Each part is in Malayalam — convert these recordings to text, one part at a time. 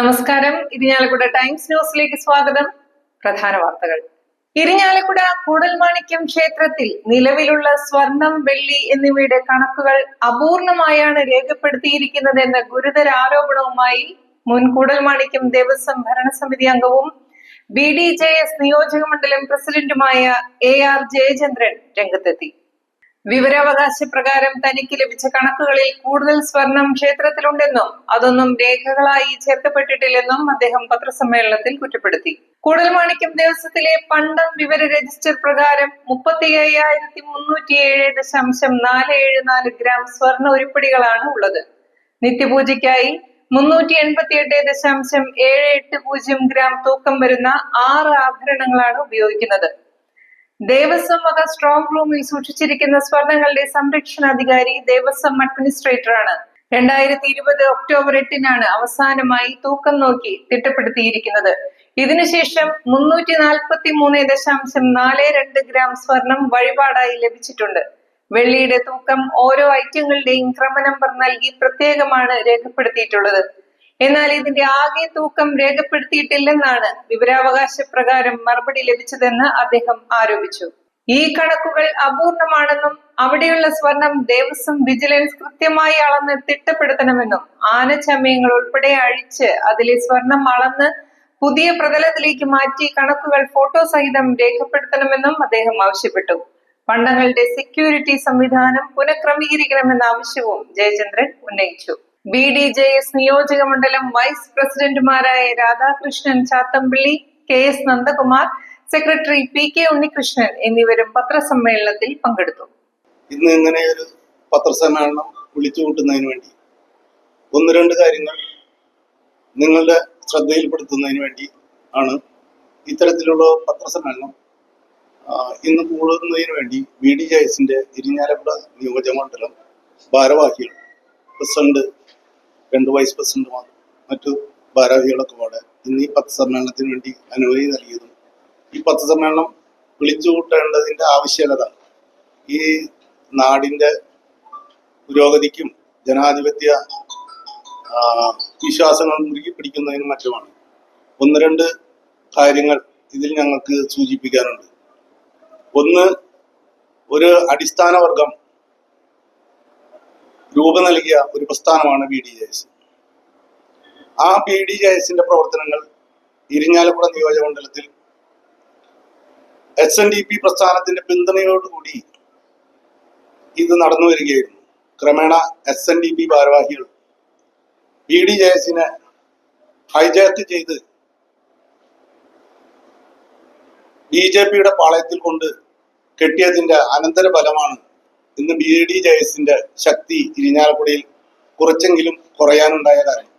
നമസ്കാരം. ഇരിഞ്ഞാലക്കുട ടൈംസ് ന്യൂസിലേക്ക് സ്വാഗതം. പ്രധാന വാർത്തകൾ. ഇരിഞ്ഞാലക്കുട കൂടൽമാണിക്യം ക്ഷേത്രത്തിൽ നിലവിലുള്ള സ്വർണം വെള്ളി എന്നിവയുടെ കണക്കുകൾ അപൂർണമായാണ് രേഖപ്പെടുത്തിയിരിക്കുന്നതെന്ന ഗുരുതര ആരോപണവുമായി മുൻ കൂടൽമാണിക്യം ദേവസ്വം ഭരണസമിതി അംഗവും ബി ഡി ജെ എസ് നിയോജക മണ്ഡലം പ്രസിഡന്റുമായ എ ആർ ജയചന്ദ്രൻ രംഗത്തെത്തി. വിവരാവകാശ പ്രകാരം തനിക്ക് ലഭിച്ച കണക്കുകളിൽ കൂടുതൽ സ്വർണം ക്ഷേത്രത്തിലുണ്ടെന്നും അതൊന്നും രേഖകളായി ചേർക്കപ്പെട്ടിട്ടില്ലെന്നും അദ്ദേഹം പത്രസമ്മേളനത്തിൽ കുറ്റപ്പെടുത്തി. കൂടൽമാണിക്യം ദേവസ്വത്തിലെ പണ്ടം വിവര രജിസ്റ്റർ പ്രകാരം മുപ്പത്തി അയ്യായിരത്തി മുന്നൂറ്റി ഏഴ് ദശാംശം നാല് ഏഴ് നാല് ഗ്രാം സ്വർണ ഉരുപ്പടികളാണ് ഉള്ളത്. നിത്യപൂജയ്ക്കായി മുന്നൂറ്റി എൺപത്തി എട്ട് ദശാംശം ഏഴ് എട്ട് പൂജ്യം ഗ്രാം തൂക്കം വരുന്ന ആറ് ആഭരണങ്ങളാണ് ഉപയോഗിക്കുന്നത്. ദേവസ്വം വക സ്ട്രോങ് റൂമിൽ സൂക്ഷിച്ചിരിക്കുന്ന സ്വർണങ്ങളുടെ സംരക്ഷണാധികാരി ദേവസ്വം അഡ്മിനിസ്ട്രേറ്ററാണ്. രണ്ടായിരത്തി ഇരുപത് ഒക്ടോബർ എട്ടിനാണ് അവസാനമായി തൂക്കം നോക്കി തിട്ടപ്പെടുത്തിയിരിക്കുന്നത്. ഇതിനുശേഷം മുന്നൂറ്റി നാൽപ്പത്തി മൂന്ന് ദശാംശം നാല് രണ്ട് ഗ്രാം സ്വർണം വഴിപാടായി ലഭിച്ചിട്ടുണ്ട്. വെള്ളിയുടെ തൂക്കം ഓരോ ഐറ്റങ്ങളുടെയും ക്രമ നമ്പർ നൽകി പ്രത്യേകമാണ് രേഖപ്പെടുത്തിയിട്ടുള്ളത്. എന്നാൽ ഇതിന്റെ ആകെ തൂക്കം രേഖപ്പെടുത്തിയിട്ടില്ലെന്നാണ് വിവരാവകാശ പ്രകാരം മറുപടി ലഭിച്ചതെന്ന് അദ്ദേഹം ആരോപിച്ചു. ഈ കണക്കുകൾ അപൂർണമാണെന്നും അവിടെയുള്ള സ്വർണം ദേവസ്വം വിജിലൻസ് കൃത്യമായി അളന്ന് തിട്ടപ്പെടുത്തണമെന്നും ആനച്ചമയങ്ങൾ ഉൾപ്പെടെ അഴിച്ച് അതിലെ സ്വർണം അളന്ന് പുതിയ പ്രതലത്തിലേക്ക് മാറ്റി കണക്കുകൾ ഫോട്ടോ സഹിതം രേഖപ്പെടുത്തണമെന്നും അദ്ദേഹം ആവശ്യപ്പെട്ടു. പണ്ടങ്ങളുടെ സെക്യൂരിറ്റി സംവിധാനം പുനഃക്രമീകരിക്കണമെന്ന ആവശ്യവും ജയചന്ദ്രൻ ഉന്നയിച്ചു. ബി ഡി ജെ എസ് നിയോജക മണ്ഡലം വൈസ് പ്രസിഡന്റുമാരായ Radhakrishnan Chathampilly K S Nandakumar secretary P K Unnikrishnan എന്നിവരും പത്രസമ്മേളനത്തിൽ പങ്കെടുത്തു. ഇന്ന് ഇങ്ങനെ ഒരു പത്രസമ്മേളനം വിളിച്ചു കൂട്ടുന്നതിന് വേണ്ടി ഒന്ന് രണ്ട് കാര്യങ്ങൾ നിങ്ങളുടെ ശ്രദ്ധയിൽപ്പെടുത്തുന്നതിന് വേണ്ടി ആണ് ഇത്തരത്തിലുള്ള പത്രസമ്മേളനം. ഇന്ന് കൂടുന്നതിന് വേണ്ടി ബി ഡി ജെ എസിന്റെ ഇരിഞ്ഞാലക്കുട നിയോജകമണ്ഡലം ഭാരവാഹികൾ പ്രസിഡന്റ് രണ്ട് വൈസ് പ്രസിഡന്റുമാർ മറ്റു ഭാരവാഹികളൊക്കെ ഇന്ന് ഈ പത്ത് സമ്മേളനത്തിന് വേണ്ടി അനുമതി നൽകിയതും ഈ പത്രസമ്മേളനം വിളിച്ചു കൂട്ടേണ്ടതിന്റെ ആവശ്യകത ഈ നാടിന്റെ പുരോഗതിക്കും ജനാധിപത്യ വിശ്വാസങ്ങൾ മുറുകി പിടിക്കുന്നതിനും മറ്റുമാണ്. ഒന്ന് രണ്ട് കാര്യങ്ങൾ ഇതിൽ ഞങ്ങൾക്ക് സൂചിപ്പിക്കാനുണ്ട്. ഒന്ന് ഒരു അടിസ്ഥാന വർഗം രൂപം നൽകിയ ഒരു പ്രസ്ഥാനമാണ് ബി ഡി ജെ എസ് ആ ബി ഡി ജെ എസിന്റെ പ്രവർത്തനങ്ങൾ ഇരിഞ്ഞാലക്കുട നിയോജകമണ്ഡലത്തിൽ എസ് എൻ ഡി പി പ്രസ്ഥാനത്തിന്റെ പിന്തുണയോടുകൂടി ഇത് നടന്നു വരികയായിരുന്നു. ക്രമേണ എസ് എൻ ഡി പി ഭാരവാഹികൾ ബി ഡി ജെ എസിനെ ഹൈജാക്ക് ചെയ്ത് ബി ജെ പിയുടെ പാളയത്തിൽ കൊണ്ട് കെട്ടിയതിന്റെ അനന്തര ഫലമാണ് ഇന്ന് ബി ഡി ജെ എസിന്റെ ശക്തി ഇരിഞ്ഞാലക്കുടയിൽ കുറച്ചെങ്കിലും കുറയാനുണ്ടായ കാര്യം.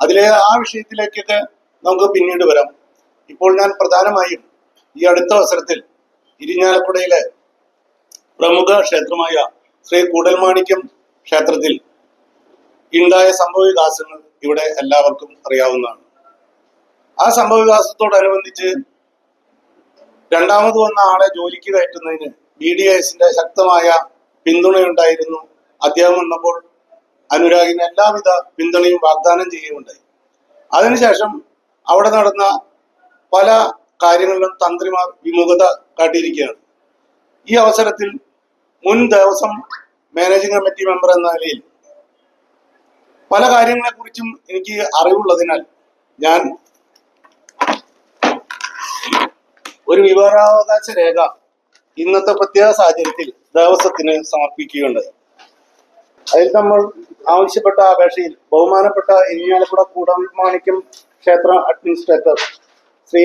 അതിലെ ആ വിഷയത്തിലേക്കൊക്കെ നമുക്ക് പിന്നീട് വരാം. ഇപ്പോൾ ഞാൻ പ്രധാനമായും ഈ അടുത്ത അവസരത്തിൽ ഇരിഞ്ഞാലക്കുടയിലെ പ്രമുഖ ക്ഷേത്രമായ ശ്രീ കൂടൽമാണിക്യം ക്ഷേത്രത്തിൽ ഉണ്ടായ സംഭവ വികാസങ്ങൾ ഇവിടെ എല്ലാവർക്കും അറിയാവുന്നതാണ്. ആ സംഭവ വികാസത്തോടനുബന്ധിച്ച് രണ്ടാമത് വന്ന ആളെ ജോലിക്ക് കയറ്റുന്നതിന് ബി ഡി എസിന്റെ ശക്തമായ പിന്തുണയുണ്ടായിരുന്നു. അദ്ദേഹം വന്നപ്പോൾ അനുരാഗിന് എല്ലാവിധ പിന്തുണയും വാഗ്ദാനം ചെയ്യുകയുണ്ടായി. അതിനുശേഷം അവിടെ നടന്ന പല കാര്യങ്ങളിലും തന്ത്രിമാർ വിമുഖത കാട്ടിയിരിക്കുകയാണ്. ഈ അവസരത്തിൽ മുൻ ദേവസ്വം മാനേജിംഗ് കമ്മിറ്റി മെമ്പർ എന്ന നിലയിൽ പല കാര്യങ്ങളെക്കുറിച്ചും എനിക്ക് അറിവുള്ളതിനാൽ ഞാൻ ഒരു വിവരാവകാശ രേഖ ഇന്നത്തെ പ്രത്യേക സാഹചര്യത്തിൽ ദേവസ്വത്തിന് സമർപ്പിക്കുകയുണ്ടായി. അതിൽ നമ്മൾ ആവശ്യപ്പെട്ട അപേക്ഷയിൽ ബഹുമാനപ്പെട്ട ഇരിഞ്ഞാലക്കുട കൂടമാണിക്യം ക്ഷേത്ര അഡ്മിനിസ്ട്രേറ്റർ ശ്രീ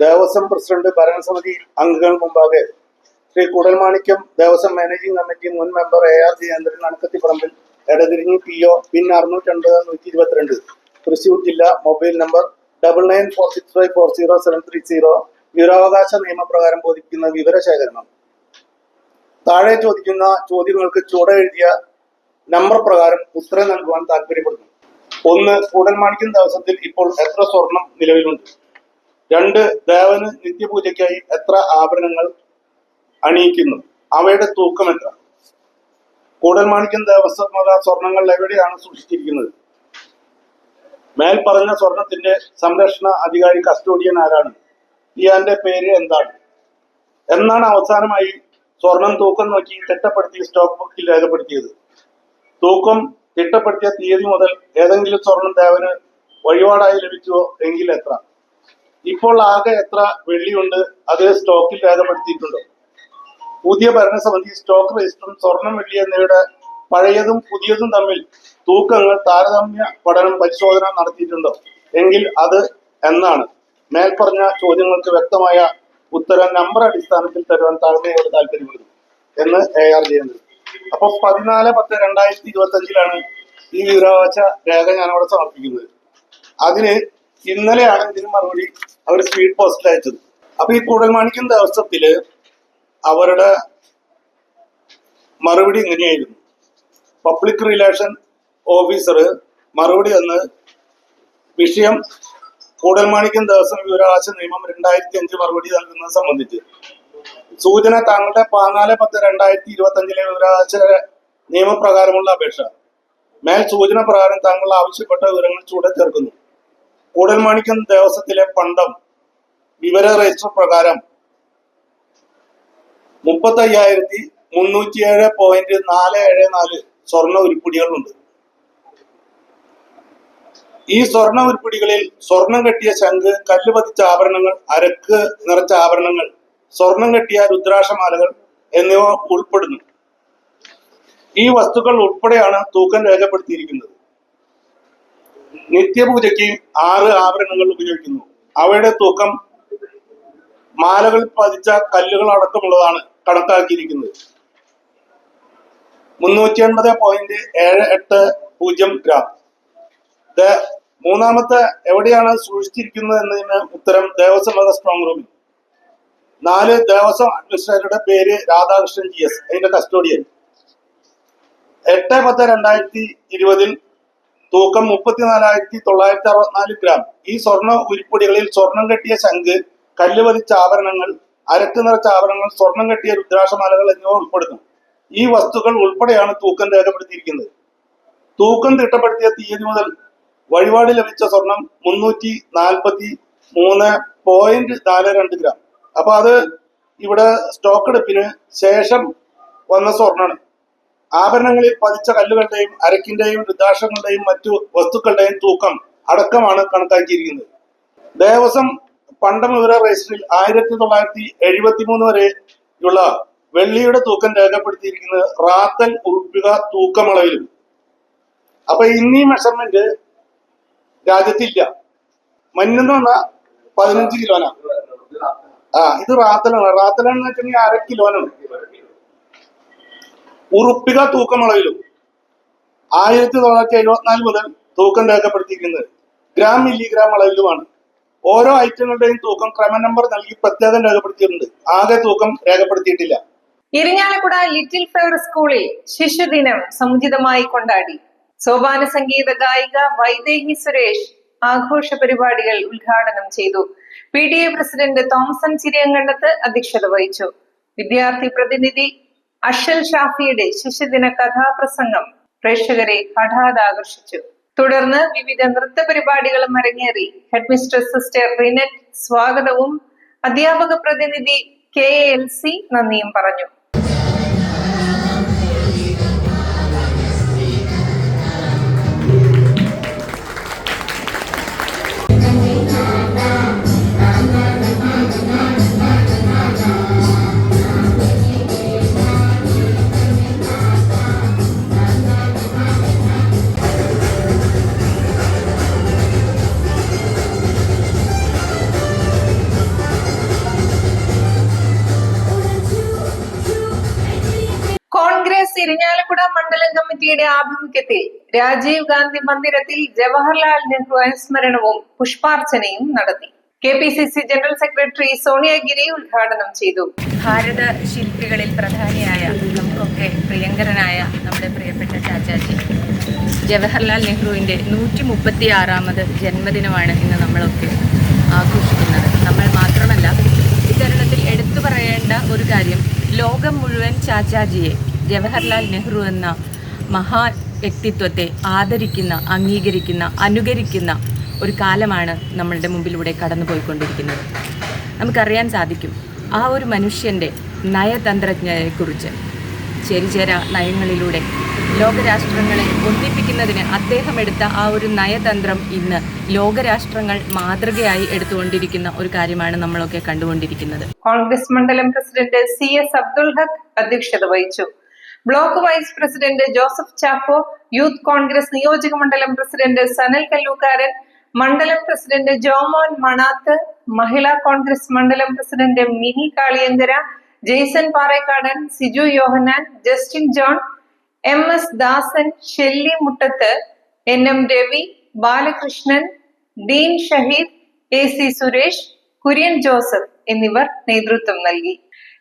ദേവസ്വം പ്രസിഡന്റ് ഭരണസമിതി അംഗങ്ങൾ മുമ്പാകെ ശ്രീ കൂടൽമാണിക്യം ദേവസ്വം മാനേജിംഗ് കമ്മിറ്റി മുൻ member A R Jayendran Anakkathiparambil Edathirinji P O pin അറുന്നൂറ്റി അൻപത് നൂറ്റി ഇരുപത്തിരണ്ട് തൃശൂർ ജില്ല mobile number double nine four six five four zero seven three zero വിവരാവകാശ നിയമപ്രകാരം ബോധിപ്പിക്കുന്ന വിവരശേഖരണം. താഴെ ചോദിക്കുന്ന ചോദ്യങ്ങൾക്ക് ചുവടെഴുതിയ നമ്പർ പ്രകാരം ഉത്തരം നൽകുവാൻ താല്പര്യപ്പെടുന്നു. ഒന്ന് കൂടൽമാണിക്യം ദിവസത്തിൽ ഇപ്പോൾ എത്ര സ്വർണം നിലവിലുണ്ട്? രണ്ട് ദേവന് നിത്യപൂജയ്ക്കായി എത്ര ആഭരണങ്ങൾ അണിയിക്കുന്നു? അവയുടെ തൂക്കം എത്ര? കൂടൽമാണിക്യം ദേവസ്വം വക സ്വർണങ്ങൾ എവിടെയാണ് സൂക്ഷിച്ചിരിക്കുന്നത്? മേൽ പറഞ്ഞ സ്വർണത്തിന്റെ സംരക്ഷണ അധികാരി കസ്റ്റോഡിയൻ ആരാണ്? ഇയാന്റെ പേര് എന്താണ്? എന്നാണ് അവസാനമായി സ്വർണം തൂക്കം നോക്കി തിട്ടപ്പെടുത്തി സ്റ്റോക്ക് ബുക്കിൽ രേഖപ്പെടുത്തിയത്. തൂക്കം തിട്ടപ്പെടുത്തിയ തീയതി മുതൽ ഏതെങ്കിലും സ്വർണം ദേവന് വഴിപാടായി ലഭിച്ചോ എങ്കിൽ എത്ര? ഇപ്പോൾ ആകെ എത്ര വെള്ളിയുണ്ട്? അത് സ്റ്റോക്കിൽ രേഖപ്പെടുത്തിയിട്ടുണ്ടോ? പുതിയ ഭരണസമിതി സ്റ്റോക്ക് രജിസ്റ്ററും സ്വർണം വെള്ളി എന്നിവയുടെ പഴയതും പുതിയതും തമ്മിൽ തൂക്കങ്ങൾ താരതമ്യ പഠനം പരിശോധന നടത്തിയിട്ടുണ്ടോ? എങ്കിൽ അത് എന്നാണ്. മേൽപ്പറഞ്ഞ ചോദ്യങ്ങൾക്ക് വ്യക്തമായ ഉത്തരം നമ്പർ അടിസ്ഥാനത്തിൽ തരുവാൻ താഴ്മയോട് താല്പര്യപ്പെടുന്നു എന്ന് എ ആർ ചെയ്യുന്നത്. അപ്പൊ പതിനാല് പത്ത് രണ്ടായിരത്തി ഇരുപത്തി അഞ്ചിലാണ് ഈ വിവരാവകാശ രേഖ ഞാൻ അവിടെ സമർപ്പിക്കുന്നത്. അതിന് ഇന്നലെയാണ് ഇതിന് മറുപടി അവർ സ്പീഡ് പോസ്റ്റിൽ അയച്ചത്. അപ്പൊ ഈ കൂടൽമാണിക്യം ദിവസത്തിൽ അവരുടെ മറുപടി ഇങ്ങനെയായിരുന്നു. പബ്ലിക് റിലേഷൻ ഓഫീസർ മറുപടി തന്ന് വിഷയം കൂടൽമാണിക്യം ദിവസം വിവരാവകാശ നിയമം രണ്ടായിരത്തി അഞ്ച് മറുപടി നൽകുന്നത് സംബന്ധിച്ച്. സൂചന താങ്കളുടെ പതിനാല് പത്ത് രണ്ടായിരത്തി ഇരുപത്തി അഞ്ചിലെ വിവരാവകാശ നിയമപ്രകാരമുള്ള അപേക്ഷ. മേൽ സൂചന പ്രകാരം താങ്കൾ ആവശ്യപ്പെട്ട വിവരങ്ങൾ ചൂടെ ചേർക്കുന്നു. കൂടൽമാണിക്യം ദേവസ്വത്തിലെ പണ്ടം വിവര രജിസ്റ്റർ പ്രകാരം മുപ്പത്തി അയ്യായിരത്തി മുന്നൂറ്റി ഏഴ് പോയിന്റ് നാല് ഏഴ് നാല് സ്വർണ ഉരുപ്പിടികളുണ്ട്. ഈ സ്വർണ ഉരുപ്പിടികളിൽ സ്വർണം കെട്ടിയ ശംഖ് കല്ല് പതിച്ച ആഭരണങ്ങൾ അരക്ക് നിറച്ച ആഭരണങ്ങൾ സ്വർണം കെട്ടിയ രുദ്രാക്ഷമാലകൾ എന്നിവ ഉൾപ്പെടുന്നു. ഈ വസ്തുക്കൾ ഉൾപ്പെടെയാണ് തൂക്കം രേഖപ്പെടുത്തിയിരിക്കുന്നത്. നിത്യപൂജയ്ക്ക് ആറ് ആഭരണങ്ങൾ ഉപയോഗിക്കുന്നു. അവയുടെ തൂക്കം മാലകൾ പതിച്ച കല്ലുകൾ അടക്കമുള്ളതാണ് കണക്കാക്കിയിരിക്കുന്നത്. മുന്നൂറ്റി അൻപത് പോയിന്റ് ഏഴ് എട്ട് പൂജ്യം ഗ്രാം. മൂന്നാമത്തെ എവിടെയാണ് സൂക്ഷിച്ചിരിക്കുന്നത് എന്നതിന് ഉത്തരം ദേവസ്വം വക സ്ട്രോങ് റൂമിൽ. നാല് ദേവസ്വം അഡ്മിനിസ്ട്രേറ്ററുടെ പേര് രാധാകൃഷ്ണൻ ജി എസ് അതിന്റെ കസ്റ്റോഡിയൻ. എട്ട് പത്ത് രണ്ടായിരത്തി ഇരുപതിൽ തൂക്കം മുപ്പത്തിനാലായിരത്തി തൊള്ളായിരത്തി അറുപത്തിനാല് ഗ്രാം. ഈ സ്വർണ ഉരുപ്പൊടികളിൽ സ്വർണം കെട്ടിയ ശംഖ് കല്ല് പതിച്ച ആഭരണങ്ങൾ അരക്ക് നിറച്ച ആഭരണങ്ങൾ സ്വർണം കെട്ടിയ രുദ്രാക്ഷമാലകൾ എന്നിവ ഉൾപ്പെടുന്നു. ഈ വസ്തുക്കൾ ഉൾപ്പെടെയാണ് തൂക്കം രേഖപ്പെടുത്തിയിരിക്കുന്നത്. തൂക്കം തിട്ടപ്പെടുത്തിയ തീയതി മുതൽ വഴിപാട് ലഭിച്ച സ്വർണം മുന്നൂറ്റി നാൽപ്പത്തി മൂന്ന് പോയിന്റ് നാല് രണ്ട് ഗ്രാം അപ്പൊ അത് ഇവിടെ സ്റ്റോക്ക് എടുപ്പിന് ശേഷം വന്ന സ്വർണമാണ് ആഭരണങ്ങളിൽ പതിച്ച കല്ലുകളുടെയും അരക്കിന്റെയും വൃദ്ധാശങ്ങളുടെയും മറ്റു വസ്തുക്കളുടെയും തൂക്കം അടക്കമാണ് കണക്കാക്കിയിരിക്കുന്നത്. ദേവസ്വം പണ്ടം വിവര രജിസ്റ്ററിൽ ആയിരത്തി തൊള്ളായിരത്തി എഴുപത്തി മൂന്ന് വരെയുള്ള വെള്ളിയുടെ തൂക്കം രേഖപ്പെടുത്തിയിരിക്കുന്നത് റാത്തൽ ഉറുപ്പിക തൂക്കമളവിലും. അപ്പൊ ഇന്നീ മെഷർമെന്റ് രാജ്യത്തില്ല. മഞ്ഞെന്ന് പറഞ്ഞാൽ പതിനഞ്ച് കിലോനാ. ആ ഇത് റാത്തലാണ്. റാത്തലാണെന്ന് വെച്ചിട്ടുണ്ടെങ്കിൽ അര കിലോനാണ്. ഉറുപ്പിക തൂക്കമളവിലും ആയിരത്തി തൊള്ളായിരത്തി എഴുപത്തിനാല് മുതൽ തൂക്കം രേഖപ്പെടുത്തിയിരിക്കുന്നത് ഗ്രാം മില്ലിഗ്രാം അളവിലുമാണ് ഓരോ ഐറ്റങ്ങളുടെയും തൂക്കം ക്രമ നമ്പർ നൽകി പ്രത്യേകം രേഖപ്പെടുത്തിയിട്ടുണ്ട്. ആകെ തൂക്കം രേഖപ്പെടുത്തിയിട്ടില്ല. ഇരിഞ്ഞാലക്കുട ലിറ്റിൽ ഫ്ലവർ സ്കൂളിൽ ശിശുദിനം സമുചിതമായി കൊണ്ടാടി. സോപാന സംഗീത ഗായിക വൈദേഹി സുരേഷ് ആഘോഷ പരിപാടികൾ ഉദ്ഘാടനം ചെയ്തു. P D A president Thomson Chiriyankandath അധ്യക്ഷത വഹിച്ചു. വിദ്യാർത്ഥി പ്രതിനിധി അഷൽ ഷാഫിയുടെ ശിശുദിന കഥാപ്രസംഗം പ്രേക്ഷകരെ ഹഠാത് ആകർഷിച്ചു തുടർന്ന് വിവിധ നൃത്ത പരിപാടികളും അരങ്ങേറി. ഹെഡ്മിസ്ട്രസ് സിസ്റ്റർ റിനറ്റ് സ്വാഗതവും അധ്യാപക പ്രതിനിധി കെ എൽ സി നന്ദിയും പറഞ്ഞു. ഇരിഞ്ഞാലക്കുട മണ്ഡലം കമ്മിറ്റിയുടെ ആഭിമുഖ്യത്തിൽ രാജീവ് ഗാന്ധി മന്ദിരത്തിൽ ജവഹർലാൽ നെഹ്റു അനുസ്മരണവും പുഷ്പാർച്ചനയും നടത്തി. K P C C general secretary Soniyagiri ഉദ്ഘാടനം ചെയ്തു. ഭാരത ശില്പികളിൽ പ്രധാനിയായ നമുക്കൊക്കെ പ്രിയങ്കരനായ നമ്മുടെ പ്രിയപ്പെട്ട ചാച്ചാജി. ജവഹർലാൽ നെഹ്റുവിന്റെ നൂറ്റി മുപ്പത്തി ആറാമത് ജന്മദിനമാണ് ഇന്ന് നമ്മളൊക്കെ ആഘോഷിക്കുന്നത്. നമ്മൾ മാത്രമല്ല ഇത്തരണത്തിൽ എടുത്തു പറയേണ്ട ഒരു കാര്യം ലോകം മുഴുവൻ ചാച്ചാജിയെ ജവഹർലാൽ നെഹ്റു എന്ന മഹാ വ്യക്തിത്വത്തെ ആദരിക്കുന്ന അംഗീകരിക്കുന്ന അനുകരിക്കുന്ന ഒരു കാലമാണ് നമ്മളുടെ മുമ്പിലൂടെ കടന്നുപോയിക്കൊണ്ടിരിക്കുന്നത്. നമുക്കറിയാൻ സാധിക്കും ആ ഒരു മനുഷ്യന്റെ നയതന്ത്രജ്ഞതയെക്കുറിച്ച് ചേരിചേര നയങ്ങളിലൂടെ ലോകരാഷ്ട്രങ്ങളെ ഒന്നിപ്പിക്കുന്നതിന് അദ്ദേഹം എടുത്ത ആ ഒരു നയതന്ത്രം ഇന്ന് ലോകരാഷ്ട്രങ്ങൾ മാതൃകയായി എടുത്തുകൊണ്ടിരിക്കുന്ന ഒരു കാര്യമാണ് നമ്മളൊക്കെ കണ്ടുകൊണ്ടിരിക്കുന്നത്. കോൺഗ്രസ് മണ്ഡലം president C S Abdul Haq അധ്യക്ഷത വഹിച്ചു. Block vice president Joseph Chacko youth Congress നിയോജക മണ്ഡലം പ്രസിഡന്റ് സനൽ കല്ലൂക്കാരൻ മണ്ഡലം പ്രസിഡന്റ് ജോമോൻ മണാത്ത് മഹിളാ കോൺഗ്രസ് മണ്ഡലം president Mini Kaliyankara Jaison Parekkadan Siju Yohannan Justin John M S Dasan Shelly Muttath N M Ravi Balakrishnan Dean Shaheed A C Suresh Kurian Joseph എന്നിവർ നേതൃത്വം നൽകി.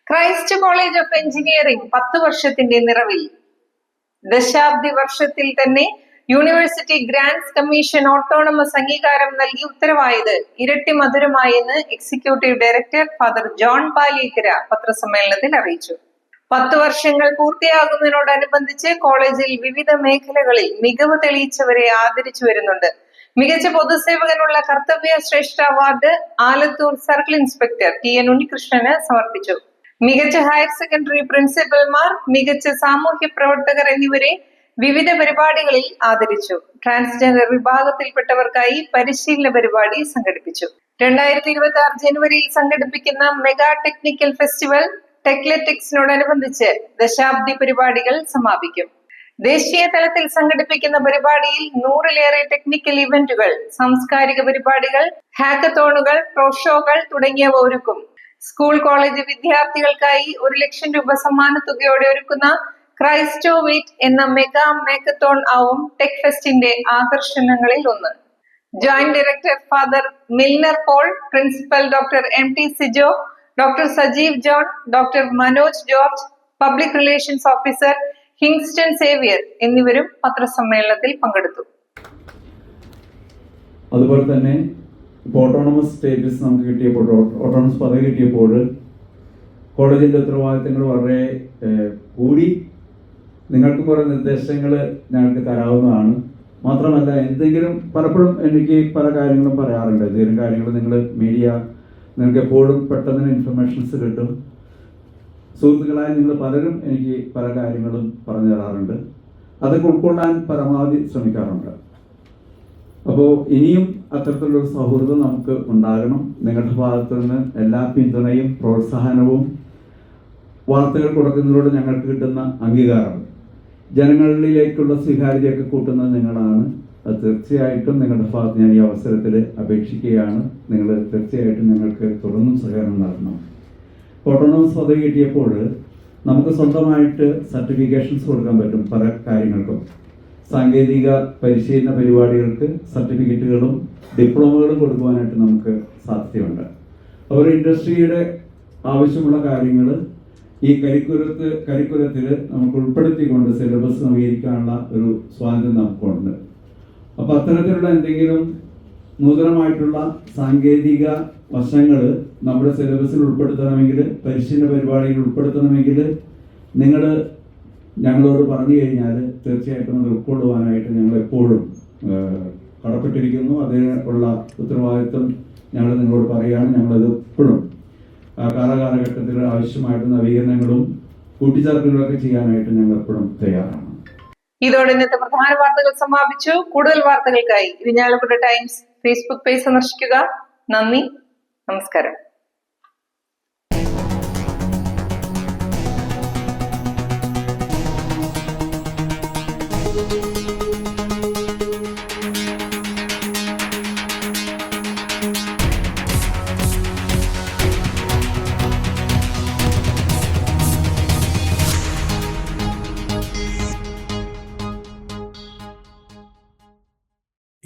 ക്രൈസ്റ്റ് കോളേജ് ഓഫ് എഞ്ചിനീയറിംഗ് പത്ത് വർഷത്തിന്റെ നിറവിൽ. ദശാബ്ദി വർഷത്തിൽ തന്നെ യൂണിവേഴ്സിറ്റി ഗ്രാൻഡ്സ് കമ്മീഷൻ ഓട്ടോണമസ് അംഗീകാരം നൽകി ഉത്തരവായത് ഇരട്ടി മധുരമായെന്ന് executive director father John Paleekkara പത്രസമ്മേളനത്തിൽ അറിയിച്ചു. പത്ത് വർഷങ്ങൾ പൂർത്തിയാകുന്നതിനോടനുബന്ധിച്ച് കോളേജിൽ വിവിധ മേഖലകളിൽ മികവ് തെളിയിച്ചവരെ ആദരിച്ചു വരുന്നുണ്ട്. മികച്ച പൊതുസേവകനുള്ള Karthavya Shreshtha award Alathur circle inspector T N ഉണ്ണികൃഷ്ണന് സമർപ്പിച്ചു. മികച്ച ഹയർ സെക്കൻഡറി പ്രിൻസിപ്പൽമാർ മികച്ച സാമൂഹ്യ പ്രവർത്തകർ എന്നിവരെ വിവിധ പരിപാടികളിൽ ആദരിച്ചു. ട്രാൻസ്ജെൻഡർ വിഭാഗത്തിൽപ്പെട്ടവർക്കായി പരിശീലന പരിപാടി സംഘടിപ്പിച്ചു. രണ്ടായിരത്തി ഇരുപത്തി ആറ് ജനുവരിയിൽ സംഘടിപ്പിക്കുന്ന മെഗാ ടെക്നിക്കൽ ഫെസ്റ്റിവൽ ടെക്ലറ്റിക്സിനോടനുബന്ധിച്ച് ദശാബ്ദി പരിപാടികൾ സമാപിക്കും. ദേശീയ തലത്തിൽ സംഘടിപ്പിക്കുന്ന പരിപാടിയിൽ നൂറിലേറെ ടെക്നിക്കൽ ഇവന്റുകൾ സാംസ്കാരിക പരിപാടികൾ ഹാക്കത്തോണുകൾ പ്രൊഷോകൾ തുടങ്ങിയവ ഒരുക്കും. സ്കൂൾ കോളേജ് വിദ്യാർത്ഥികൾക്കായി ഒരു ലക്ഷം രൂപ സമ്മാന തുകയോടെ ഒരുക്കുന്ന ക്രൈസ്റ്റോ വീറ്റ് എന്ന മെഗാ മേക്കത്തോൺ ആവും ടെക് ഫെസ്റ്റിന്റെ ആകർഷണങ്ങളിൽ ഒന്ന്. Joint director father Milner Paul principal doctor M T Sijo doctor Sajeev John doctor Manoj George public relations officer Hingston Xavier എന്നിവരും പത്രസമ്മേളനത്തിൽ പങ്കെടുത്തു. അതുപോലെ തന്നെ ഇപ്പോൾ ഓട്ടോണമസ് സ്റ്റേറ്റസ് നമുക്ക് കിട്ടിയപ്പോൾ ഓട്ടോണമസ് പദവി കിട്ടിയപ്പോൾ കോളേജിന്റെ ഉത്തരവാദിത്തങ്ങൾ വളരെ കൂടി. നിങ്ങൾക്ക് കുറേ നിർദ്ദേശങ്ങൾ ഞങ്ങൾക്ക് തരാവുന്നതാണ്. മാത്രമല്ല എന്തെങ്കിലും പലപ്പോഴും എനിക്ക് പല കാര്യങ്ങളും പറയാറുണ്ട്. എന്തെങ്കിലും കാര്യങ്ങൾ നിങ്ങൾ മീഡിയ നിങ്ങൾക്ക് എപ്പോഴും പെട്ടെന്ന് ഇൻഫർമേഷൻസ് കിട്ടും. സുഹൃത്തുക്കളായ നിങ്ങൾ പലരും എനിക്ക് പല കാര്യങ്ങളും പറഞ്ഞു തരാറുണ്ട്. അതൊക്കെ ഉൾക്കൊള്ളാൻ പരമാവധി ശ്രമിക്കാറുണ്ട്. അപ്പോൾ ഇനിയും അത്തരത്തിലുള്ള സൗഹൃദം നമുക്ക് ഉണ്ടാകണം. നിങ്ങളുടെ ഭാഗത്തു നിന്ന് എല്ലാ പിന്തുണയും പ്രോത്സാഹനവും വാർത്തകൾ കൊടുക്കുന്നതിലൂടെ ഞങ്ങൾക്ക് കിട്ടുന്ന അംഗീകാരം ജനങ്ങളിലേക്കുള്ള സ്വീകാര്യതയൊക്കെ കൂട്ടുന്നത് നിങ്ങളാണ്. അത് തീർച്ചയായിട്ടും നിങ്ങളുടെ ഭാഗത്ത് ഞാൻ ഈ അവസരത്തിൽ അപേക്ഷിക്കുകയാണ്. നിങ്ങൾ തീർച്ചയായിട്ടും ഞങ്ങൾക്ക് തുടർന്നും സഹകരണം നൽകണം. ഓട്ടോണോമസ് പദവി കിട്ടിയപ്പോൾ നമുക്ക് സ്വന്തമായിട്ട് സർട്ടിഫിക്കേഷൻസ് കൊടുക്കാൻ പറ്റും പല കാര്യങ്ങൾക്കും. സാങ്കേതിക പരിശീലന പരിപാടികൾക്ക് സർട്ടിഫിക്കറ്റുകളും ഡിപ്ലോമകളും കൊടുക്കുവാനായിട്ട് നമുക്ക് സാധ്യതയുണ്ട്. അപ്പോൾ ഇൻഡസ്ട്രിയുടെ ആവശ്യമുള്ള കാര്യങ്ങൾ ഈ കരിക്കുലത്ത് കരിക്കുലത്തിൽ നമുക്ക് ഉൾപ്പെടുത്തിക്കൊണ്ട് സിലബസ് നവീകരിക്കാനുള്ള ഒരു സ്വാതന്ത്ര്യം നമുക്കുണ്ട്. അപ്പോൾ അത്തരത്തിലുള്ള എന്തെങ്കിലും നൂതനമായിട്ടുള്ള സാങ്കേതിക വശങ്ങൾ നമ്മുടെ സിലബസിൽ ഉൾപ്പെടുത്തണമെങ്കിൽ പരിശീലന പരിപാടിയിൽ ഉൾപ്പെടുത്തണമെങ്കിൽ നിങ്ങൾ ഞങ്ങളോട് പറഞ്ഞു കഴിഞ്ഞാൽ തീർച്ചയായിട്ടും അത് ഉൾക്കൊള്ളുവാനായിട്ട് ഞങ്ങൾ എപ്പോഴും കടപ്പെട്ടിരിക്കുന്നു. അതിനുള്ള ഉത്തരവാദിത്വം ഞങ്ങൾ നിങ്ങളോട് പറയുകയാണ്. ഞങ്ങളത് എപ്പോഴും കാലകാലഘട്ടത്തിൽ ആവശ്യമായിട്ട് നവീകരണങ്ങളും കൂട്ടിച്ചേർക്കലുകളൊക്കെ ചെയ്യാനായിട്ട് ഞങ്ങൾ എപ്പോഴും തയ്യാറാണ്. ഇതോടെ ഇന്നത്തെ പ്രധാന വാർത്തകൾ സമാപിച്ചു. കൂടുതൽ വാർത്തകൾക്കായി ഇരിഞ്ഞാലക്കുട ടൈംസ് ഫേസ്ബുക്ക് പേജ് സന്ദർശിക്കുക. നന്ദി. നമസ്കാരം.